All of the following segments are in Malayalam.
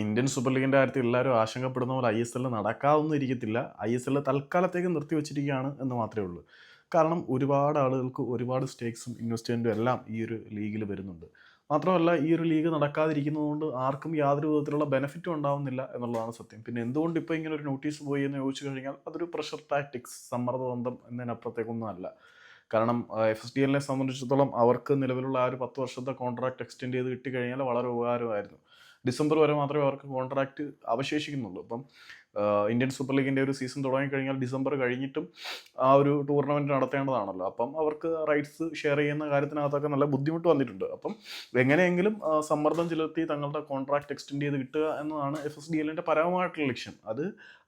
ഇന്ത്യൻ സൂപ്പർ ലീഗിന്റെ കാര്യത്തിൽ എല്ലാവരും ആശങ്കപ്പെടുന്ന പോലെ ഐ എസ് എല്ലിൽ നടക്കാതൊന്നും ഇരിക്കത്തില്ല. ഐ എസ് എല്ലിൽ തൽക്കാലത്തേക്ക് നിർത്തിവെച്ചിരിക്കുകയാണ് എന്ന് മാത്രമേ ഉള്ളൂ. കാരണം ഒരുപാട് ആളുകൾക്ക് ഒരുപാട് സ്റ്റേക്സും ഇൻവെസ്റ്റ്മെന്റും എല്ലാം ഈ ഒരു ലീഗിൽ വരുന്നുണ്ട്. മാത്രമല്ല ഈ ഒരു ലീഗ് നടക്കാതിരിക്കുന്നതുകൊണ്ട് ആർക്കും യാതൊരു വിധത്തിലുള്ള ബെനിഫിറ്റും ഉണ്ടാവുന്നില്ല എന്നുള്ളതാണ് സത്യം. പിന്നെ എന്തുകൊണ്ട് ഇപ്പോൾ ഇങ്ങനെ ഒരു നോട്ടീസ് പോയി എന്ന് ചോദിച്ചു കഴിഞ്ഞാൽ അതൊരു പ്രഷർ ടാക്ടിക്സ് സമ്മർദ്ദബന്ധം എന്നതിനപ്പുറത്തേക്കൊന്നും അല്ല. കാരണം എഫ് എസ് ഡി എല്ലിനെ സംബന്ധിച്ചിടത്തോളം അവർക്ക് നിലവിലുള്ള ആ ഒരു പത്ത് വർഷത്തെ കോൺട്രാക്ട് എക്സ്റ്റെൻഡ് ചെയ്ത് കിട്ടിക്കഴിഞ്ഞാൽ വളരെ ഉപകാരമായിരുന്നു. ഡിസംബർ വരെ മാത്രമേ അവർക്ക് കോൺട്രാക്റ്റ് അവശേഷിക്കുന്നുള്ളൂ. അപ്പം ഇന്ത്യൻ സൂപ്പർ ലീഗിന്റെ ഒരു സീസൺ തുടങ്ങിക്കഴിഞ്ഞാൽ ഡിസംബർ കഴിഞ്ഞിട്ടും ആ ഒരു ടൂർണമെന്റ് നടത്തേണ്ടതാണല്ലോ. അപ്പം അവർക്ക് റൈറ്റ്സ് ഷെയർ ചെയ്യുന്ന കാര്യത്തിനകത്തൊക്കെ നല്ല ബുദ്ധിമുട്ട് വന്നിട്ടുണ്ട്. അപ്പം എങ്ങനെയെങ്കിലും സമ്മർദ്ദം ചെലുത്തി തങ്ങളുടെ കോൺട്രാക്ട് എക്സ്റ്റെൻഡ് ചെയ്ത് കിട്ടുക എന്നതാണ് എഫ് എസ് ഡി എല്ലിന്റെ പരമമായിട്ടുള്ള ലക്ഷ്യം. അത്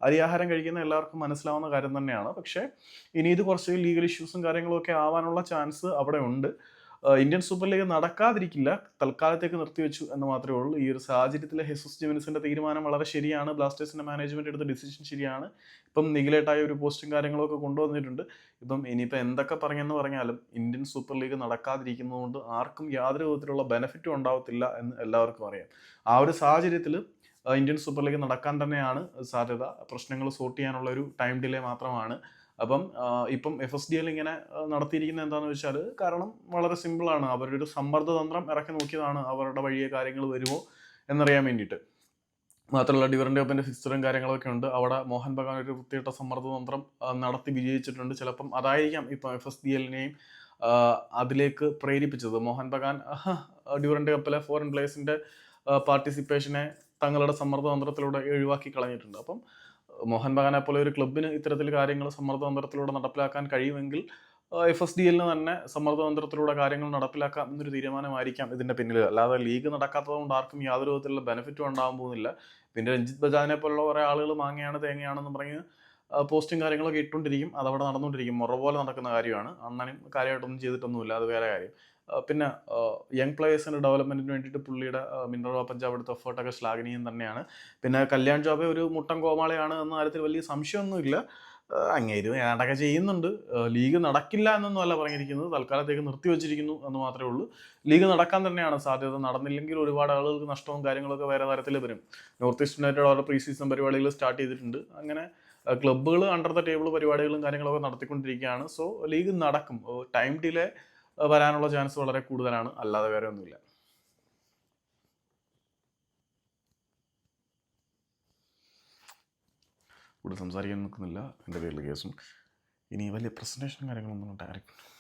അരിയാഹാരം കഴിക്കുന്ന എല്ലാവർക്കും മനസ്സിലാവുന്ന കാര്യം തന്നെയാണ്. പക്ഷേ ഇനി ഇത് കുറച്ച് ലീഗൽ ഇഷ്യൂസും കാര്യങ്ങളും ഒക്കെ ആവാനുള്ള ചാൻസ് അവിടെ ഉണ്ട്. ഇന്ത്യൻ സൂപ്പർ ലീഗ് നടക്കാതിരിക്കില്ല തൽക്കാലത്തേക്ക് നിർത്തിവെച്ചു എന്ന് മാത്രമേ ഉള്ളൂ. ഈ ഒരു സാഹചര്യത്തിൽ ഹെസൂസ് ജിമിനിസിന്റെ തീരുമാനം വളരെ ശരിയാണ്. ബ്ലാസ്റ്റേഴ്സിന്റെ മാനേജ്മെന്റ് എടുത്ത ഡിസിഷൻ ശരിയാണ്. ഇപ്പം നിഗലേട്ടായ ഒരു പോസ്റ്റും കാര്യങ്ങളൊക്കെ കൊണ്ടുവന്നിട്ടുണ്ട്. ഇപ്പം ഇനിയിപ്പോൾ എന്തൊക്കെ പറഞ്ഞെന്ന് പറഞ്ഞാലും ഇന്ത്യൻ സൂപ്പർ ലീഗ് നടക്കാതിരിക്കുന്നതുകൊണ്ട് ആർക്കും യാതൊരു വിധത്തിലുള്ള ബെനിഫിറ്റും ഉണ്ടാവത്തില്ല എന്ന് എല്ലാവർക്കും അറിയാം. ആ ഒരു സാഹചര്യത്തിൽ ഇന്ത്യൻ സൂപ്പർ ലീഗ് നടക്കാൻ തന്നെയാണ് സാധ്യത. പ്രശ്നങ്ങൾ സോർട്ട് ചെയ്യാനുള്ള ഒരു ടൈം ഡിലേ മാത്രമാണ്. അപ്പം ഇപ്പം എഫ് എസ് ഡി എൽ ഇങ്ങനെ നടത്തിയിരിക്കുന്നത് എന്താണെന്ന് വെച്ചാൽ കാരണം വളരെ സിമ്പിളാണ് അവരുടെ ഒരു സമ്മർദ്ദ തന്ത്രം ഇറക്കി നോക്കിയതാണ് അവരുടെ വഴിയെ കാര്യങ്ങൾ വരുമോ എന്നറിയാൻ വേണ്ടിയിട്ട്. മാത്രമല്ല ഡിവറന്റ് ഒപ്പന്റെ ഫിക്സറും കാര്യങ്ങളൊക്കെ ഉണ്ട്. അവിടെ മോഹൻ ബഗാൻ ഒരു വൃത്തിയിട്ട സമ്മർദ്ദ തന്ത്രം നടത്തി വിജയിച്ചിട്ടുണ്ട്. ചിലപ്പം അതായിരിക്കാം ഇപ്പം എഫ് എസ് ഡി എല്ലിനെയും അതിലേക്ക് പ്രേരിപ്പിച്ചത്. മോഹൻ ബഗാൻ ഡിവറന്റ് കപ്പിലെ ഫോറിൻ പ്ലേയേഴ്സിന്റെ പാർട്ടിസിപ്പേഷനെ തങ്ങളുടെ സമ്മർദ്ദ തന്ത്രത്തിലൂടെ ഒഴിവാക്കി കളഞ്ഞിട്ടുണ്ട്. അപ്പം മോഹൻ ബഗാനെ പോലെ ഒരു ക്ലബിന് ഇത്തരത്തിൽ കാര്യങ്ങൾ സമ്മർദ്ദതന്ത്രത്തിലൂടെ നടപ്പിലാക്കാൻ കഴിയുമെങ്കിൽ എഫ് എസ് ഡി എല്ലിന് തന്നെ സമ്മർദ്ദതന്ത്രത്തിലൂടെ കാര്യങ്ങൾ നടപ്പിലാക്കാം എന്നൊരു തീരുമാനമായിരിക്കാം ഇതിന്റെ പിന്നിൽ അല്ലാതെ ലീഗ് നടക്കാത്തതുകൊണ്ട് ആർക്കും യാതൊരു വിധത്തിലുള്ള ബെനിഫിറ്റും ഉണ്ടാകാൻ പോകുന്നില്ല. പിന്നെ രഞ്ജിത്ത് ബജാജിനെ പോലുള്ള കുറേ ആളുകൾ മാങ്ങയാണ് തേങ്ങയാണെന്ന് പറഞ്ഞ് പോസ്റ്റും കാര്യങ്ങളൊക്കെ ഇട്ടുകൊണ്ടിരിക്കും. അതവിടെ നടന്നുകൊണ്ടിരിക്കും. മുറ പോലെ നടക്കുന്ന കാര്യമാണ്. അണ്ണനും കാര്യമായിട്ടൊന്നും ചെയ്തിട്ടൊന്നുമില്ല. അത് വേറെ കാര്യം. പിന്നെ യങ് പ്ലേയേഴ്സിന്റെ ഡെവലപ്മെന്റിന് വേണ്ടിയിട്ട് പുള്ളിയുടെ മിനറവ പഞ്ചാബ് എടുത്ത എഫേർട്ടൊക്കെ ശ്ലാഘനീയം തന്നെയാണ്. പിന്നെ കല്യാൺ ജോബെ ഒരു മുട്ടൻ കോമാളിയാണ് എന്ന കാര്യത്തിൽ വലിയ സംശയമൊന്നുമില്ല. അങ്ങേര് ഞാനടക്കെ ചെയ്യുന്നുണ്ട്. ലീഗ് നടക്കില്ല എന്നൊന്നും അല്ല പറഞ്ഞിരിക്കുന്നത്. തൽക്കാലത്തേക്ക് നിർത്തിവെച്ചിരിക്കുന്നു എന്ന് മാത്രമേ ഉള്ളൂ. ലീഗ് നടക്കാൻ തന്നെയാണ് സാധ്യത. നടന്നില്ലെങ്കിൽ ഒരുപാട് ആളുകൾക്ക് നഷ്ടവും കാര്യങ്ങളൊക്കെ വേറെ തരത്തിൽ വരും. നോർത്ത് ഈസ്റ്റ് യുണൈറ്റഡ് അവരുടെ പ്രീ സീസൺ പരിപാടികൾ സ്റ്റാർട്ട് ചെയ്തിട്ടുണ്ട്. അങ്ങനെ ക്ലബ്ബുകൾ അണ്ടർ ദ ടേബിൾ പരിപാടികളും കാര്യങ്ങളൊക്കെ നടത്തിക്കൊണ്ടിരിക്കുകയാണ്. സോ ലീഗ് നടക്കും. ടൈം ഡിലേ വരാനുള്ള ചാൻസ് വളരെ കൂടുതലാണ്. അല്ലാതെ വേറെ ഒന്നുമില്ല. കൂടുതൽ സംസാരിക്കാൻ നിൽക്കുന്നില്ല. എന്റെ പേരിൽ കേസും. ഇനി വലിയ പ്രസന്റേഷൻ കാര്യങ്ങളൊന്നും ഡയറക്റ്റ്